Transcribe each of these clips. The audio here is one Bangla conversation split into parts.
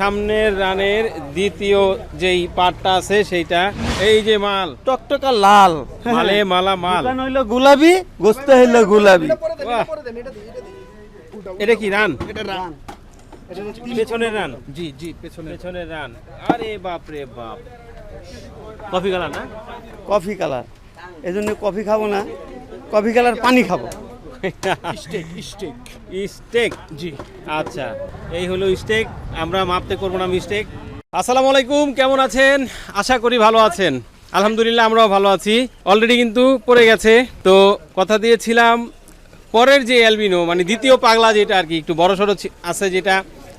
সামনের রানের দ্বিতীয় যেই পাটটা আছে সেইটা এই যে মাল। টকটকা লাল। মালে মালা মাল হইল গোলাপি গোস্ত হইল গোলাপি। এটা কি রান? পেছনের রান? জি জি পেছনে পেছনের রান। আরে বাপ রে বাপ। কফি কালার না? Coffee colour. এই জন্য কফি খাব না। কফি কালার পানি খাব। Steak steak. স্টেক? জি। আচ্ছা এই হলো স্টেক। আমরা মাপতে করব না মিস্টেক। আসসালামু আলাইকুম কেমন আছেন? আশা করি ভালো আছেন। আলহামদুলিল্লাহ আমরাও ভালো আছি। অলরেডি কিন্তু পড়ে গেছে। তো কথা দিয়েছিলাম পরের যে অ্যালবিনো মানে দ্বিতীয় পাগলা যেটা আর কি একটু বড় সড়ো আছে যেটা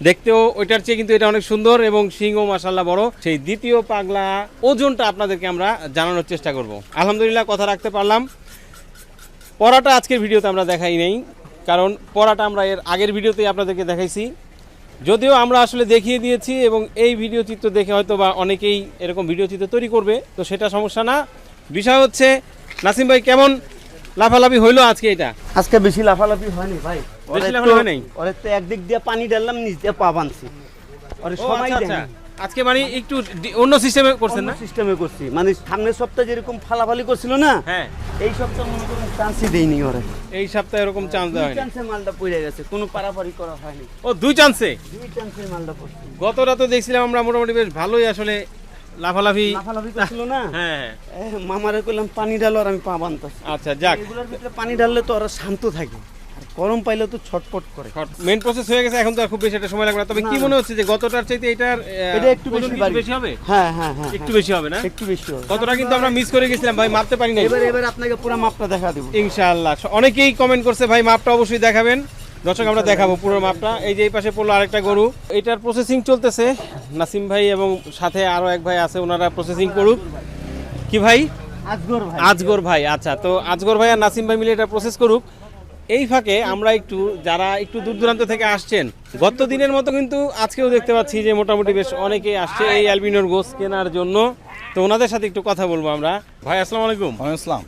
দেখতেও ওইটার চেয়ে কিন্তু এটা অনেক সুন্দর এবং সিংও মাসাল্লাহ বড়। সেই দ্বিতীয় পাগলা ওজনটা আপনাদেরকে আমরা জানানোর চেষ্টা করব। আলহামদুলিল্লাহ কথা রাখতে পারলাম। পড়াটা আজকের ভিডিওতে আমরা দেখাই নেই কারণ পড়াটা আমরা এর আগের ভিডিওতেই আপনাদেরকে দেখাইছি। যদিও আমরা আসলে দেখিয়ে দিয়েছি এবং এই ভিডিও চিত্র দেখে হয়তো বা অনেকেই এরকম ভিডিও চিত্র তৈরি করবে তো সেটা সমস্যা না। বিষয় হচ্ছে নাসিম ভাই কেমন লাফালাফি হইল আজকে এটা? আজকে বেশি লাফালাফি হয়নি ভাই। বেশি লাফালাফি নেই? ওরে তো একদিক দিয়ে পানি ডাললাম নিচ দিয়ে পা বানছি ওরে সময় দেয় আচ্ছা। আজকে মানে একটু অন্য সিস্টেমে করছেন না? সিস্টেমে করছি। মানে সামনের সপ্তাহে যেরকম ফালাফালি করছিল না হ্যাঁ। এই সপ্তাহে মনে করুন চান্সই দেয়নি ওরে। এই সপ্তাহে এরকম চান্স দেওয়া হয়নি। চান্সে মালটা পড়ে গেছে কোনো পারাপারি করা হয়নি। ও দুই চান্সে দুই চান্সে মালটা পড়ছে। গতটা তো দেখছিলাম আমরা মোটামুটি বেশ ভালোই আসলে লাফালাফি লাফালাফি করছিল না? হ্যাঁ মামারে কইলাম পানি ঢালো আর আমি পা বানতাছি। আচ্ছা যাক। এগুলোর ভিতরে পানি ঢাললে তো ওরা শান্ত থাকে। গরম পাইলে তো ছটপট করে। মেন প্রসেস হয়ে গেছে এখন তো আর খুব বেশি একটা সময় লাগবে না। তবে কি মনে হচ্ছে যে গতটার চাইতে এটার এটা একটু বেশি বেশি হবে? হ্যাঁ হ্যাঁ হ্যাঁ একটু হ্যাঁ। বেশি হবে না? একটু বেশি হবে। কতটা কিন্তু আমরা মিস করে গেছিলাম ভাই মাপতে পারি নাই। এবার এবার আপনাকে পুরো মাপটা দেখা দেবো। ইনশাআল্লাহ। অনেকেই কমেন্ট করছে ভাই মাপটা অবশ্যই দেখাবেন। দর্শক আমরা দেখাবো পুরো মাপটা। এই যে এই পাশে পড়ল আরেকটা গরু। এটার প্রসেসিং চলতেছে। নাসিম ভাই এবং সাথে আরও এক ভাই আছে ওনারা প্রসেসিং করুক। কি ভাই? আজগর ভাই। আজগর ভাই আচ্ছা। তো আজগর ভাই আর নাসিম ভাই মিলে এটা প্রসেস করুক। এই ফাঁকে আমরা একটু যারা একটু দূর দূরান্ত থেকে আসছেন গত দিনের মতো কিন্তু আজকেও দেখতে পাচ্ছি যে মোটামুটি বেশ অনেকেই আসছে এই অ্যালবিনোর গোস কেনার জন্য। তো ওনাদের সাথে একটু কথা বলব আমরা। ভাই আসসালামু আলাইকুম। ইসলাম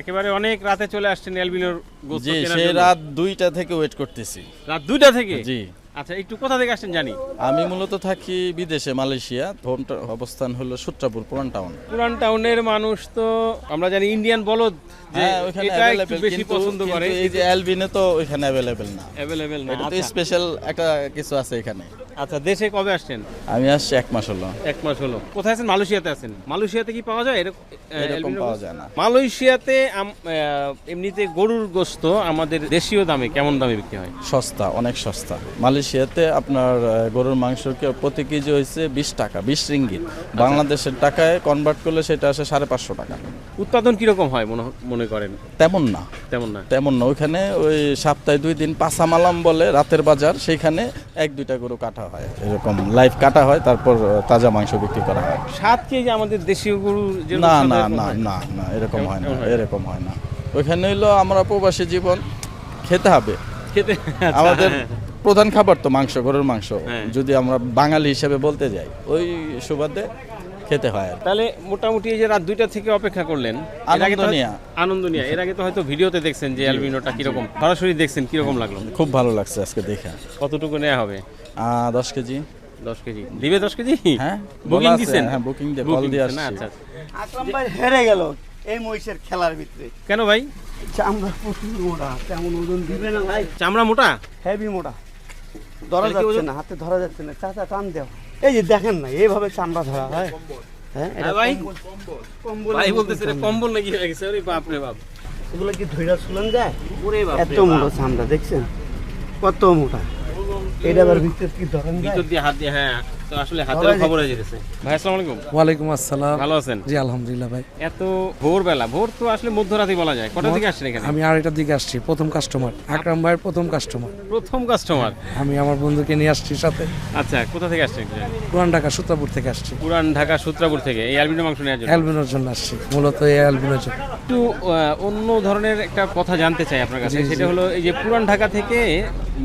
একেবারে অনেক রাতে চলে আসছেন অ্যালবিনোর গোস জি সেই রাত দুইটা থেকে ওয়েট করতেছি। রাত দুইটা থেকে? জি। আচ্ছা একটু কোথা থেকে আসছেন জানি? আমি মূলত থাকি বিদেশে মালয়েশিয়া। হোম অবস্থান হলো সূত্রাপুর পুরান টাউন। পুরান টাউনের মানুষ তো আমরা জানি ইন্ডিয়ান বলদ। এটা একটু বেশি পছন্দ করে এই যে অ্যালবিনে তো ওইখানে অ্যাভেলেবেল না। অ্যাভেলেবেল না এটা তো। স্পেশাল একটা কিছু আছে এখানে। আচ্ছা দেশে কবে আসছেন? আমি আসছি এক মাস হলো। এক মাস হলো। কোথায় আছেন? মালয়েশিয়াতে আছেন। মালয়েশিয়াতে কি পাওয়া যায়? এরকম এরকম পাওয়া যায় না। মালয়েশিয়াতে এমনিতে গরুর গোস্ত আমাদের দেশীয় দামে কেমন দামে বিক্রি হয়? সস্তা অনেক সস্তা। মালয়েশিয়াতে আপনার গরুর মাংস প্রতি কেজি হয়েছে বিশ টাকা বিশ রিঙ্গিত। আচ্ছা। বাংলাদেশের টাকায় কনভার্ট করলে সেটা আসে সাড়ে পাঁচশো টাকা। উৎপাদন কীরকম হয় মনে মনে করেন? তেমন না। তেমন না। তেমন না। ওইখানে ওই সপ্তাহে দুই দিন পাসামালাম বলে রাতের বাজার সেইখানে এক দুইটা গরু কাটা হয়। এরকম লাইভ কাটা হয় তারপর তাজা মাংস বিক্রি করা হয়। সাত কেজি আমাদের দেশীয় গরু না না না না। না এরকম হয় না এরকম হয় না। এরকম হয় না। ওইখানে হইল আমরা প্রবাসী জীবন খেতে হবে। খেতে আচ্ছা, আমাদের। প্রধান খাবার তো মাংস গরুর মাংস। হ্যাঁ। যদি আমরা বাঙালি হিসেবে বলতে যাই ওই সুবাদে খেতে হয় তাহলে মোটামুটি এই যে রাত দুইটা থেকে অপেক্ষা করলেন এর আগে আনন্দ হয়- নিয়া। এর আগে তো হয়তো ভিডিওতে দেখছেন যে অ্যালবিনোটা কীরকম। সরাসরি দেখছেন কীরকম লাগল? খুব ভালো লাগছে আজকে দেখে। কতটুকু নেওয়া হবে? দশ কেজি। দশ কেজি। দিবে দশ কেজি? হ্যাঁ বুকিং দিচ্ছেন? হ্যাঁ বুকিং দিয়ে কল দিয়ে দিচ্ছেন, আচ্ছা আচ্ছা। আকরাম ভাই হেরে গেল এই মহিষের খেলার ভিতরে। কেন ভাই? চামড়া প্রচুর মোটা তেমন ওজন দিবে না ভাই। চামড়া মোটা? হেভি মোটা। ধরা যাচ্ছে না হাতে ধরা যাচ্ছে না। চাচা টান দেও। এই যে দেখেন না এইভাবে চামড়া ধরা হয়। হ্যাঁ ভাই? কম্বল। কম্বল ভাই বলতেছে কম্বল। নাকি হয়ে গেছে? ওরে বাপ রে বাপ। এগুলো কি ধৈরা শুলেন যায়? ওরে বাপ এত মোটা চামড়া দেখছেন? কত মোটা। এটা আবার ভিতর কি ধরেন ভিতর দিয়ে হাত দিয়ে হ্যাঁ। তো আসলে হাতের খবর হয়ে যেতেছে। ভাই আসসালামু আলাইকুম। ওয়ালাইকুম আসসালাম। ভালো আছেন? জি আলহামদুলিল্লাহ ভাই। এত ভোরবেলা ভোর তো আসলে মধ্যরাতে বলা যায়। কটার দিকে আসছেন এখানে? আমি আড়াইটার দিকে আসছি প্রথম কাস্টমার আকরাম ভাইয়ের প্রথম কাস্টমার প্রথম কাস্টমার আমি আমার বন্ধুকে নিয়ে আসছি সাথে। আচ্ছা কোথা থেকে আসছেন পুরান ঢাকা থেকে আসছি। পুরান ঢাকা সূত্রাপুর থেকে। এই অ্যালবিনো মাংস নেওয়ার জন্য? অ্যালবিনোর জন্য আসছি মূলত এই অ্যালবিনোর জন্য। একটু আহ, অন্য ধরনের একটা কথা জানতে চাই আপনার কাছে। সেটা হলো এই যে পুরান ঢাকা থেকে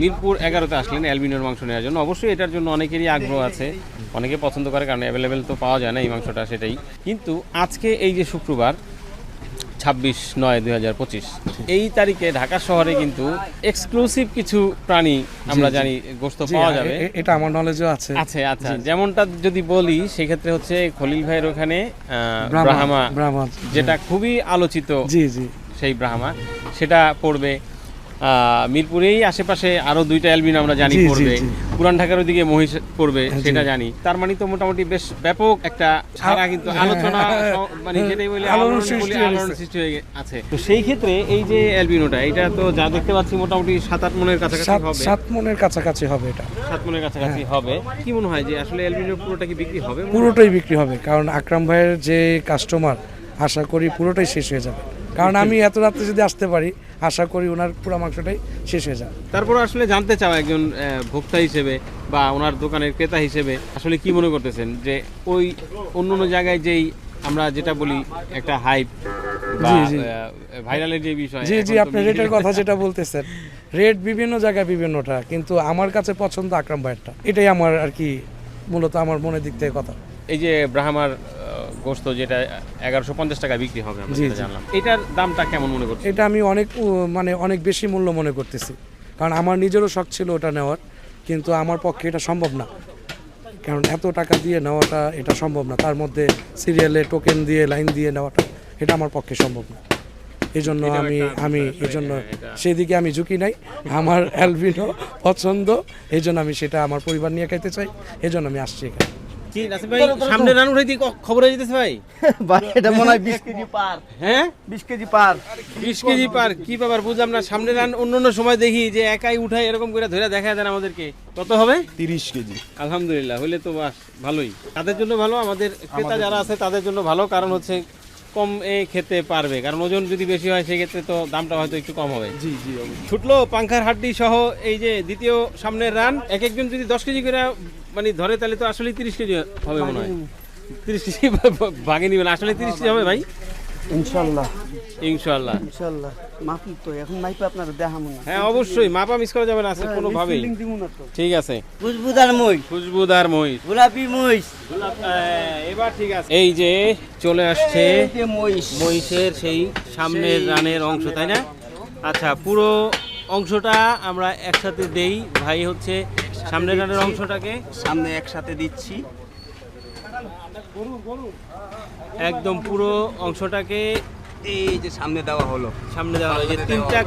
মিরপুর এগারোতে আসলেন অ্যালবিনোর মাংস নেওয়ার জন্য। অবশ্যই এটার জন্য অনেকেরই আগ্রহ আছে। অনেকে পছন্দ করে কারণ অ্যাভেলেবেল তো পাওয়া যায় না এই মাংসটা সেটাই। কিন্তু আজকে এই যে শুক্রবার ছাব্বিশ নয় দুই হাজার পঁচিশ এই তারিখে ঢাকা শহরে কিন্তু এক্সক্লুসিভ কিছু প্রাণী আমরা জানি গোস্ত পাওয়া যাবে। এটা আমার নলেজও আছে। আচ্ছা আচ্ছা যেমনটা যদি বলি সেক্ষেত্রে হচ্ছে খলিল ভাইয়ের ওখানে ব্রাহ্মা যেটা খুবই আলোচিত জি জি। সেই ব্রাহ্মা সেটা পড়বে। মিরপুরেই আশেপাশে আরও দুইটা অ্যালবিন আমরা জানি পড়বে। পুরান ঢাকার ওইদিকে মহিষ পড়বে সেটা জানি। তার মানে তো মোটামুটি বেশ ব্যাপক একটা সারা কিন্তু হ্যাঁ, আলোচনা হ্যাঁ, মানে হ্যাঁ, যেটাই বলি আলোড়ন সৃষ্টি হয়ে সৃষ্টি হয়ে আছে তো সেই ক্ষেত্রে এই যে অ্যালবিনোটা এটা তো যা দেখতে পাচ্ছি মোটামুটি সাত আট মনের কাছাকাছি সাত হবে। সাত মনের কাছাকাছি হবে এটা। সাত মনের কাছাকাছি হবে। কি মনে হয় যে আসলে অ্যালবিনো পুরোটা কি বিক্রি হবে পুরোটাই বিক্রি হবে কারণ আকরাম ভাইয়ের যে কাস্টমার আশা করি পুরোটাই শেষ হয়ে যাবে। কারণ আমি এত রাত্রে যদি আসতে পারি আশা করি ওনার পুরো মাংসটাই শেষ হয়ে যায় তারপর আসলে জানতে চাও একজন ভোক্তা হিসেবে বা ওনার দোকানের ক্রেতা হিসেবে আসলে কি মনে করতেছেন? যে ওই অন্য অন্য জায়গায় যেই আমরা যেটা বলি একটা হাইপ বা। ভাইরালের যে বিষয় জি জি আপনি রেটের কথা যেটা বলতেছেন রেট বিভিন্ন জায়গায় বিভিন্নটা কিন্তু আমার কাছে পছন্দ আকরাম ভাইয়েরটা। এটাই আমার আর কি মূলত আমার মনের দিক থেকে কথা। এই যে ব্রাহ্মার গোস্ত যেটা এগারোশো পঞ্চাশ টাকা বিক্রি হবে আমরা যেটা জানলাম। এটার দামটা কেমন মনে করছেন? এটা আমি অনেক মানে অনেক বেশি মূল্য মনে করতেছি। কারণ আমার নিজেরও শখ ছিল ওটা নেওয়ার কিন্তু আমার পক্ষে এটা সম্ভব না। কারণ এত টাকা দিয়ে নেওয়াটা এটা সম্ভব না। তার মধ্যে সিরিয়ালে টোকেন দিয়ে লাইন দিয়ে নেওয়াটা এটা আমার পক্ষে সম্ভব না। এই জন্য আমি আমি এই জন্য হ্যাঁ, সেদিকে আমি ঝুঁকি নাই। আমার অ্যালবিনো পছন্দ এই জন্য আমি সেটা আমার পরিবার নিয়ে খাইতে চাই। এই জন্য আমি আসছি এখানে। কি নাসিম ভাই সামনে রান উঠাই দিয়ে খবর হয়ে যেতেছে ভাই? ভাই এটা মনে হয় বিশ কেজি পার। হ্যাঁ? বিশ কেজি পার। বিশ কেজি পার কি ব্যাপার বুঝলাম না। সামনে রান অন্য অন্য সময় দেখি যে একাই উঠায় এরকম করে ধরে দেখা দেন আমাদেরকে। কত হবে? তিরিশ কেজি। আলহামদুলিল্লাহ হইলে তো বাস ভালোই। তাদের জন্য ভালো আমাদের ক্রেতা যারা আছে তাদের জন্য ভালো কারণ হচ্ছে কম এ খেতে পারবে। কারণ ওজন যদি বেশি হয় সেক্ষেত্রে তো দামটা হয়তো একটু কম হবে। জি জি ছুটলো পাংখার হাড্ডি সহ এই যে দ্বিতীয় সামনের রান এক একজন যদি দশ কেজি করে মানে ধরে তাহলে তো আসলে তিরিশ কেজি হবে মনে হয়। তিরিশ কেজি ভাগে নিবেন আসলে তিরিশ কেজি হবে ভাই? ইনশাল্লাহ। ইনশাল্লাহ। ইনশাল্লাহ। মাফি তো এখন মাইপে আপনারা দেখাবো না হ্যাঁ। অবশ্যই মাপা মিস করা যাবে না আছে কোনোভাবেই ফিলিং দিব না তো। ঠিক আছে। মই খুশবুদার গোলাপি এবার ঠিক আছে। এই যে চলে আসছে যে মহিষ। মহিষের সেই সামনের রানের অংশ তাই না? আচ্ছা পুরো অংশটা আমরা একসাথে দেই। ভাই হচ্ছে সামনের রানের অংশটাকে। সামনে একসাথে দিচ্ছি। একদম পুরো অংশটাকে এই যে সামনে দেওয়া হলো। সামনে দেওয়া হয় যে তিনটা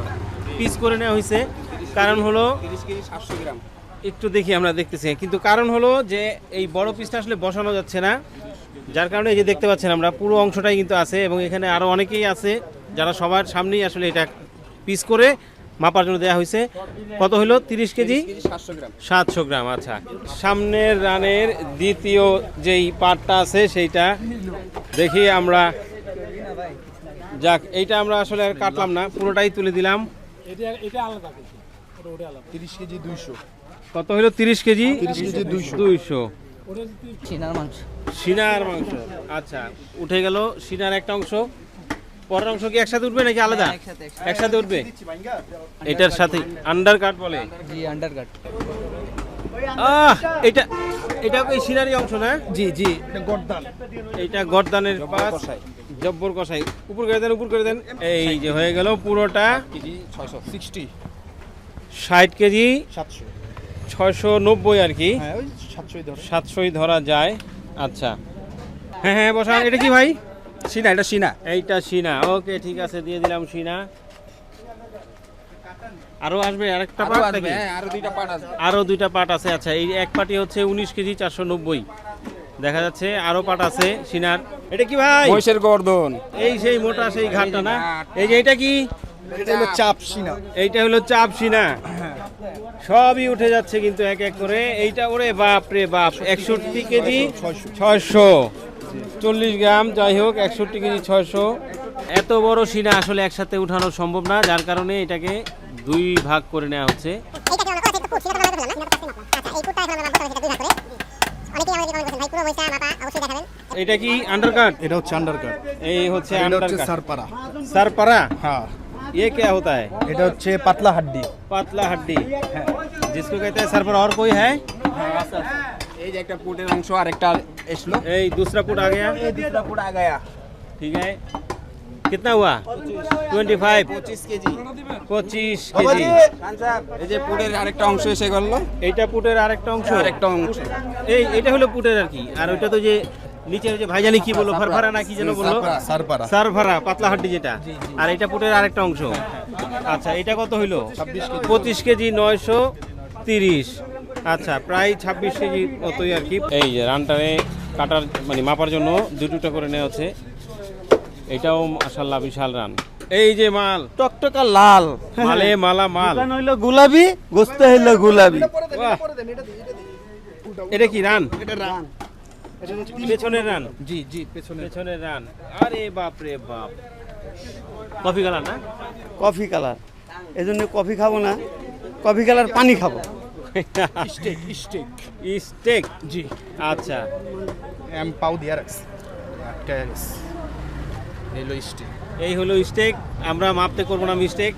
পিস করে নেওয়া হয়েছে। কারণ হলো তিরিশ কেজি সাতশো গ্রাম। একটু দেখি আমরা দেখতেছি। কিন্তু কারণ হলো যে এই বড় পিসটা আসলে বসানো যাচ্ছে না। যার কারণে এই যে দেখতে পাচ্ছেন আমরা পুরো অংশটাই কিন্তু আছে এবং এখানে আরও অনেকেই আছে যারা সবার সামনেই আসলে এটা পিস করে। মাপার জন্য দেওয়া হয়েছে। কত হলো তিরিশ কেজি? সাতশো গ্রাম। সাতশো গ্রাম আচ্ছা। সামনের রানের দ্বিতীয় যেই পাটটা আছে সেইটা দেখি আমরা। যাক এইটা আমরা আসলে আর কাটলাম না পুরোটাই তুলে দিলাম। তিরিশ কেজি দুইশো। কত হলো তিরিশ কেজি? তিরিশ কেজি দুইশো। দুইশো। চিনার মাংস। সিনার মাংস আচ্ছা। উঠে গেল সিনার একটা অংশ। পরের অংশ কি একসাথে উঠবে নাকি আলাদা? একসাথে উঠবে? এটার সাথে আন্ডার কাট বলে? জি আন্ডার কাট আহ এটা এটা ওই সিনারি অংশ না? জি জি গর্দান। এইটা গর্দানের পাশ জব্বর কষাই উপর করে দেন উপর করে দেন। এই যে হয়ে গেল পুরোটা। কেজি ছয়শো। সিক্সটি। ষাট কেজি। সাতশো। ছয়শো নব্বই আর কি। হ্যাঁ সাতশোই সাতশোই ধরা যায়। আচ্ছা। হ্যাঁ হ্যাঁ বসা এটা কি ভাই? সিনা এটা সিনা। এইটা সিনা। ওকে ঠিক আছে দিয়ে দিলাম সিনা। আরও আসবে আরেকটা পার্ট নাকি? আরও দুইটা পাট আছে আরও দুইটা পার্ট আছে আচ্ছা এই এক পার্টি হচ্ছে উনিশ কেজি চারশো নব্বই। দেখা যাচ্ছে আরও পার্ট আছে সিনার। এটা কি ভাই? মহিষের গর্দন এই সেই মোটা সেই ঘাটটা না? এই যে এটা কি? এটা হলো চাপ সিনা। এইটা হলো চাপ সিনা। সবই উঠে যাচ্ছে কিন্তু এক এক করে। এইটা ওরে বাপ রে বাপ একষট্টি কেজি ছয়শো। চল্লিশ গ্রাম যাই হোক একষট্টি কেজি ছয়শো এত বড় সিনা আসলে একসাথে উঠানো সম্ভব না যার কারণে এটাকে দুই ভাগ করে নেওয়া হচ্ছে এইটাকে আমরা কথা একটা পুট সেটা তো আমরা ধরলাম না এটা তো পাচ্ছি না আচ্ছা এই পুটটা এখন আমরা মাপা সেটা দুই ভাগ করে অনেকেই আমাদের কমেন্ট করছেন ভাই পুরো মহিষা মাপা অবশ্যই দেখাবেন এটা কি আন্ডারকাট এটা হচ্ছে আন্ডার কাট এই হচ্ছে এটা হচ্ছে আন্ডারকাট সারপারা सरपरा হ্যাঁ ये क्या होता है এটা হচ্ছে পাতলা হাড্ডি पतला हड्डी जिसको कहते हैं सर पर और कोई है এই যে একটা পুটের অংশ আর একটা এসলো এই दूसरा पुट आ गया এই দুটা পুট আ গায়া ठीक है कितना हुआ টোয়েন্টি ফাইভ পঁচিশ কেজি পঁচিশ কেজি এই যে পুরের আরেকটা অংশ এসে গেল এইটা পুটের আরেকটা অংশ আরেকটা অংশ এই এটা হলো পুটের আর কি আর ওইটা তো যে নিচের যে ভাইজানি কি বললো ফারফারা না কি যেন বললো সারপাড়া সারভারা পাতলা হাড্ডি যেটা আর এটা পুটের আরেকটা অংশ আচ্ছা এটা কত হইলো পঁচিশ কেজি নয়শো তিরিশ আচ্ছা প্রায় ছাব্বিশ কেজি মতোই আর কি। এই যে রানটারে কাটার মানে মাপার জন্য দুটোটা করে নেওয়া হচ্ছে। এটাও মাশাল্লাহ বিশাল রান। এই যে মাল। টকটকা লাল। মালে মালা মাল। হইল গোলাপি গোস্ত হইল গোলাপি। বাহ। এটা কি রান? এটা রান। পেছনের রান। জি জি পেছনে পেছনের রান। আরে বাপ রে বাপ। কফি কালার না? Coffee colour. এই জন্য কফি খাব না। কফি কালার পানি খাব। স্টেক স্টেক স্টেক জি। আচ্ছা। এম পাউ দিয়া রাখছি গেছে এলো স্টেক এই হলো স্টেক আমরা মাপতে করব না মিস্টেক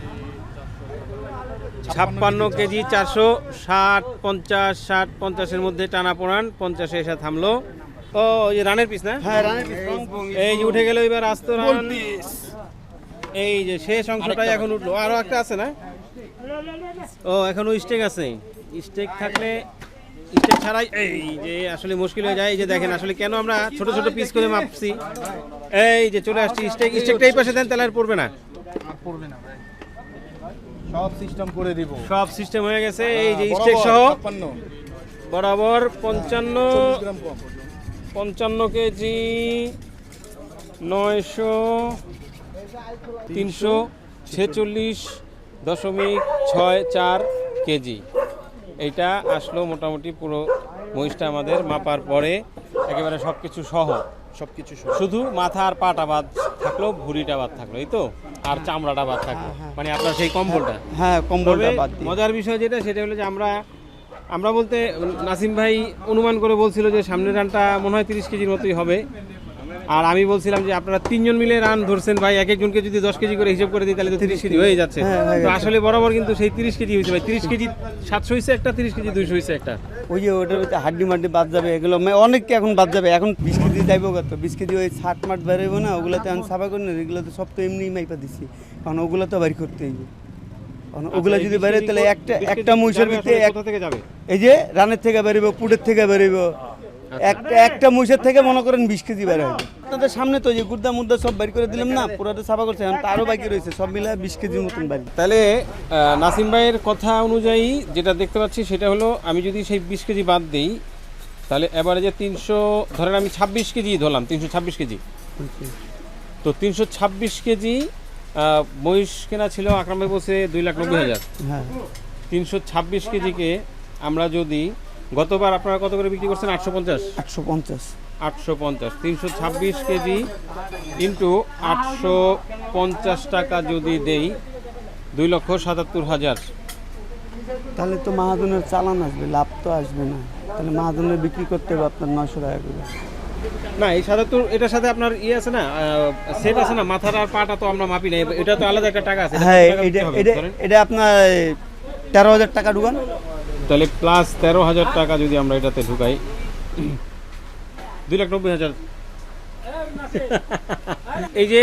ছাপ্পান্ন কেজি। চারশো ষাট পঞ্চাশ ষাট পঞ্চাশের মধ্যে টানা পড়ান। পঞ্চাশে এসে থামলো। ও এই রানের পিস না? হ্যাঁ রানের পিস, এই উঠে গেল এবার আস্ত রান। এই যে শেষ অংশটাই এখন উঠল। আরও একটা আছে না? ও এখনও স্টেক আছে। স্টেক থাকলে স্টেক ছাড়াই এই যে আসলে মুশকিল হয়ে যায়। এই যে দেখেন আসলে কেন আমরা ছোট ছোট পিস করে মাপছি? এই যে চলে আসছি স্টেক স্টেকটা এই পাশে দেন তাহলে আর পড়বে না। পড়বে না সব সিস্টেম করে দিব। সব সিস্টেম হয়ে গেছে। এই যে স্টেক সহ বরাবর পঞ্চান্ন পঞ্চান্ন কেজি নয়শো তিনশো ছেচল্লিশ দশমিক ছয় চার কেজি। এইটা আসলো মোটামুটি পুরো মহিষটা আমাদের মাপার পরে একেবারে সব কিছু সহ। সব কিছু শুধু মাথা আর পাটা বাদ থাকল ভুঁড়িটা বাদ থাকল এই তো? আর চামড়াটা বাদ থাকল। মানে আপনার সেই কম্বলটা। হ্যাঁ তবে কম্বলটা বাদ মজার বিষয় যেটা সেটা হলো যে আমরা আমরা বলতে নাসিম ভাই অনুমান করে বলছিল যে সামনের রানটা মনে হয় তিরিশ কেজির মতোই হবে। আর আমি বলছিলাম যে আপনারা তিনজন মিলে রান ধরছেন ভাই এক একজনকে যদি দশ কেজি করে হিসেব করে দিই তাহলে তো তিরিশ কেজি। হয়ে যাচ্ছে। হ্যাঁ, তো আসলে বরাবর কিন্তু সেই তিরিশ কেজি হয়েছে ভাই। তিরিশ কেজি সাতশো হয়েছে একটা তিরিশ কেজি দুইশো হয়েছে একটা। ওই যে ওটার ভিতরে হাড্ডি মাড্ডি বাদ যাবে এগুলো অনেককে এখন বাদ যাবে। এখন বিশ কেজি যাইব কত বিশ কেজি ওই ষাট মাঠ বেরোবো না ওগুলোতে আমি সাফা করি না এগুলো তো সব তো এমনি মাইপা দিচ্ছি কারণ ওগুলো তো বাড়ি করতে হইবে কারণ ওগুলো আচ্ছা, যদি বেরোয় তাহলে একটা একটা মহিষের ভিতরে আসলে এক- থেকে যাবে? এই যে রানের থেকে বেরোবো পুটের থেকে বেরোবো একটা একটা মহিষের থেকে মনে করেন বিশ কেজি বের হয়। আপনাদের সামনে তো এই যে গুর্দা মুর্দা সব বের করে দিলাম না পুরোটা সাফা করছে এখন তারও বাকি রয়েছে সব মিলে বিশ কেজির মতন বাড়ি। তাহলে নাসিম ভাইয়ের কথা অনুযায়ী যেটা দেখতে পাচ্ছি সেটা হলো আমি যদি সেই বিশ কেজি বাদ দিই তাহলে এবারে যে তিনশো ধরেন আমি ছাব্বিশ কেজি ধরলাম তিনশো ছাব্বিশ কেজি। তো তিনশো ছাব্বিশ কেজি মহিষ কেনা ছিল আকরাম ভাই বলছে দুই লাখ নব্বই হাজার। হ্যাঁ। তিনশো ছাব্বিশ কেজিকে আমরা যদি গতবার আপনারা কত করে বিক্রি করছেন? আটশো পঞ্চাশ? একশো পঞ্চাশ। আটশো পঞ্চাশ। তিনশো ছাব্বিশ কেজি ইন্টু আটশো পঞ্চাশ টাকা যদি দেই দুই লক্ষ সাতাত্তর হাজার। তাহলে তো মাহাজনের চালান আসবে লাভ তো আসবে না। তাহলে মাহাজনের বিক্রি করতে হবে আপনার নশো টাকা করে। না এই সাতাত্তর এটার সাথে আপনার ইয়ে আছে না সেট আছে না? মাথার আর পাটা তো আমরা মাপি না এটা তো আলাদা একটা টাকা আছে হ্যাঁ এটা। এটা আপনার তেরো হাজার টাকা ঢুকান তাহলে প্লাস তেরো হাজার টাকা যদি আমরা এটাতে ঢুকাই। দুই লাখ নব্বই হাজার। এই যে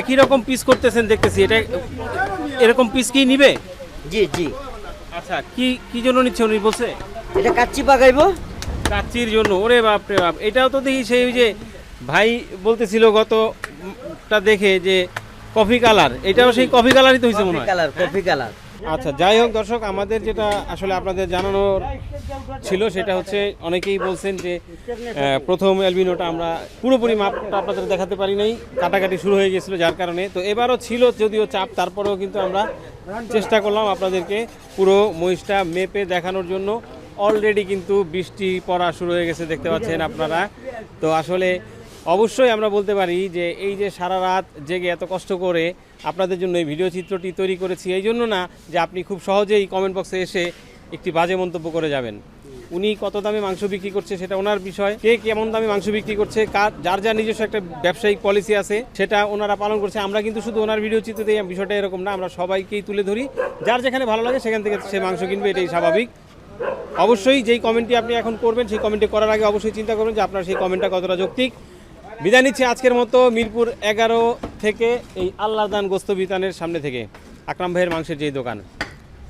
একই রকম পিস করতেছেন দেখতেছি এটা এরকম পিস কি নিবে? জি জি। আচ্ছা কি কি জন্য নিচ্ছে উনি বলছে? এটা কাচ্চি পাকাইবো। কাচ্চির জন্য ওরে বাপ রে বাপ। এটাও তো দেখি সেই যে ভাই বলতেছিল গতটা দেখে যে কফি কালার এটাও সেই কফি কালারই তো হয়েছে মনে হয়। কালার কফি কালার আচ্ছা যাই হোক দর্শক, আমাদের যেটা আসলে আপনাদের জানানোর ছিল সেটা হচ্ছে অনেকেই বলছেন যে প্রথম অ্যালবিনোটা আমরা পুরোপুরি মাপটা আপনাদের দেখাতে পারি নাই, কাটাকাটি শুরু হয়ে গেছিল যার কারণে। তো এবারও ছিল যদিও চাপ, তারপরেও কিন্তু আমরা চেষ্টা করলাম আপনাদেরকে পুরো মহিষটা মেপে দেখানোর জন্য। অলরেডি কিন্তু বৃষ্টি পড়া শুরু হয়ে গেছে, দেখতে পাচ্ছেন আপনারা। তো আসলে অবশ্যই আমরা বলতে পারি যে, এই যে সারা রাত জেগে এত কষ্ট করে আপনাদের জন্য এই ভিডিও চিত্রটি তৈরি করেছি। এই জন্য না যে আপনি খুব সহজেই কমেন্ট বক্সে এসে একটি বাজে মন্তব্য করে যাবেন। উনি কত দামে মাংস বিক্রি করছে সেটা ওনার বিষয়। কে কেমন দামে মাংস বিক্রি করছে, কার যার যার নিজস্ব একটা ব্যবসায়িক পলিসি আছে, সেটা ওনারা পালন করছে। আমরা কিন্তু শুধু ওনার ভিডিও চিত্র দিয়ে বিষয়টা এরকম না, আমরা সবাইকেই তুলে ধরি। যার যেখানে ভালো লাগে সেখান থেকে সে মাংস কিনবে, এটাই স্বাভাবিক। অবশ্যই যেই কমেন্টটি আপনি এখন করবেন, সেই কমেন্টটি করার আগে অবশ্যই চিন্তা করবেন যে আপনার সেই কমেন্টটা কতটা যৌক্তিক। বিদায় নিচ্ছে আজকের মতো মিরপুর এগারো থেকে এই আল্লাহ দান গোস্ত বিতানের সামনে থেকে আকরাম ভাইয়ের মাংসের যেই দোকান।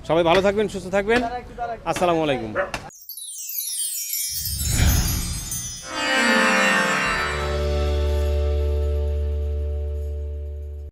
সবাই ভালো থাকবেন, সুস্থ থাকবেন। আসসালামু আলাইকুম।